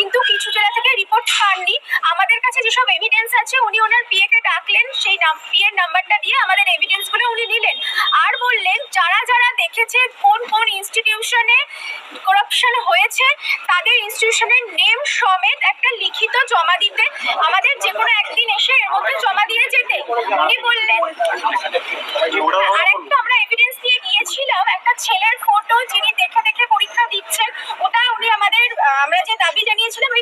কিন্তু কিছু জেলা থেকে রিপোর্ট পাননি। আমাদের কাছে যেসব এভিডেন্স আছে, উনি ওনার পিএ কে ডাকলেন, সেই নাম পিএর নাম্বারটা দিয়ে আমাদের এভিডেন্সগুলো উনি নিলেন। আর বললেন, যারা যারা দেখেছে কোন কোন ইনস্টিটিউশনে করাপশন হয়েছে, তাদের ইনস্টিটিউশনের নেম সমেত একটা লিখিত জমা দিতে, আমাদের যে কোনো একদিন এসে এর মধ্যে জমা দিয়ে যেতে। উনি বললেন আরেকটা আমরা এভিডেন্স দিয়ে গিয়েছিলাম একটা ছেলের ফটো যিনি দেখে দেখে পরীক্ষা দিচ্ছেন ওটা উনি আমাদের আহ, আমরা যে দাবি জানিয়েছিলাম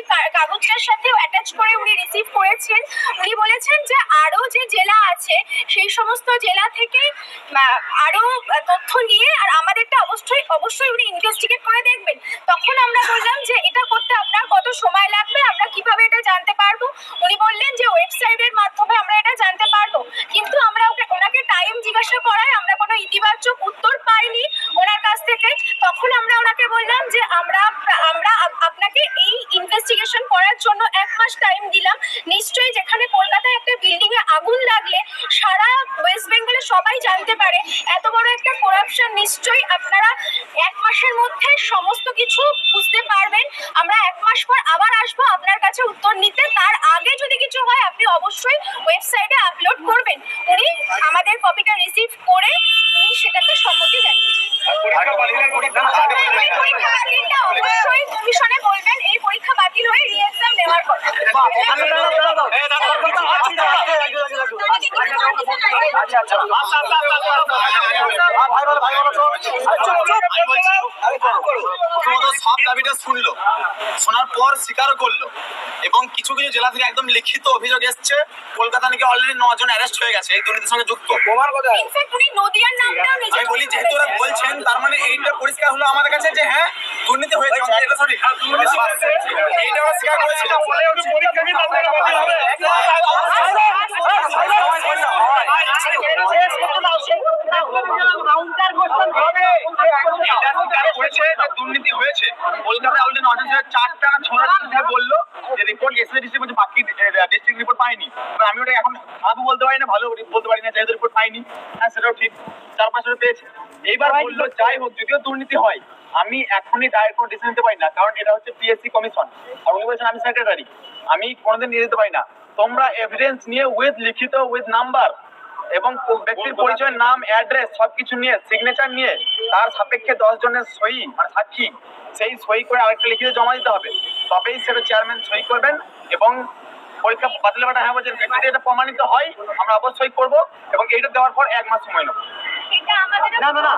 ওই সাথেও সাথে অ্যাটাচ করে উনি রিসিভ করেছেন। উনি বলেছেন যে আরও যে জেলা আছে, সেই সমস্ত জেলা থেকে আরও তথ্য নিয়ে আর আমাদেরটা অবশ্যই অবশ্যই উনি ইনভেস্টিগেট করে দেখবেন। তখন আমরা বললাম যে এটা করতে আপনার কত সময় লাগবে আমরা কীভাবে এটা জানতে পারব উনি বললেন যে ওয়েবসাইটের মাধ্যমে আমরা এটা জানতে পারব কিন্তু আমরা ওকে ওনাকে টাইম জিজ্ঞাসা করায় আমরা কোনো ইতিবাচক উত্তর পাইনি ওনার কাছ থেকে তখন আমরা ওনাকে বললাম যে আমরা আমরা আপনাকে এই ইনভেস্টিগেশন করার জন্য এক মাস টাইম দিলাম। নিশ্চয়ই যেখানে কলকাতায় একটা বিল্ডিং এ আগুন লাগলে সারা ওয়েস্ট বেঙ্গলে সবাই জানতে পারে। এত বড় একটা করাপশন নিশ্চয়ই আপনারা এক মাসের মধ্যে সমস্ত কিছু বুঝতে পারবেন। আমরা এক মাস পর আবার আসব আপনার কাছে উত্তর নিতে। তার আগে যদি কিছু হয়, আপনি অবশ্যই ওয়েবসাইটে আপলোড করবেন। উনি আমাদের কপিটা রিসিভ করে, উনি সেটাতে সম্মতি জানিয়েছেন এই পরীক্ষা বাতিলটা অবশ্যই কমিশনে বলবেন এই পরীক্ষা বাতিল হয়ে রি নেওয়ার কথা সব দাবিটা শুনলো শোনার পর স্বীকারও করল এবং কিছু কিছু জেলা থেকে একদম লিখিত অভিযোগ এসছে কলকাতা নাকি অলরেডি নজন অ্যারেস্ট হয়ে গেছে এই দুর্নীতির সঙ্গে যুক্ত আমি বলি যেহেতু ওরা বলছেন তার মানে এইটা পরিষ্কার হলো আমাদের কাছে যে হ্যাঁ দুর্নীতি হয়েছে এটা এইটা স্বীকার করেছিল যে দুর্নীতি হয়েছে কলকাতায় অলরেডি ছেলে চারটা ছটা ডিস্ট্রিক্টে বলল যে রিপোর্ট ডিস্ট্রিক্ট বলছে বাকি ডিস্ট্রিক্ট রিপোর্ট পাইনি আমি ওটা এখন খারাপও বলতে পারি না ভালো বলতে পারি না যেহেতু রিপোর্ট পাইনি পেয়েছে এইবার বলল যাই হোক যদিও দুর্নীতি হয় আমি এখনই ডাইরেক্ট কোনো ডিসিশন নিতে পারি না কারণ এটা হচ্ছে পিএসসি কমিশন আর উনি বলছেন আমি সেক্রেটারি আমি কোনোদিন নিয়ে যেতে পারি না। তোমরা এভিডেন্স নিয়ে উইথ লিখিত উইথ নাম্বার এবং ব্যক্তির পরিচয় নাম অ্যাড্রেস সবকিছু নিয়ে সিগনেচার নিয়ে তার সাপেক্ষে দশ জনের সই মানে সাক্ষী সেই সই করে আরেকটা লিখিত জমা দিতে হবে। তবেই সেটা চেয়ারম্যান সই করবেন এবং পরীক্ষা বাতিল ব্যাপারটা হ্যাঁ বলছেন যদি এটা প্রমাণিত হয় আমরা অবশ্যই করব এবং এইটা দেওয়ার পর এক মাস সময় নেব এটা না না না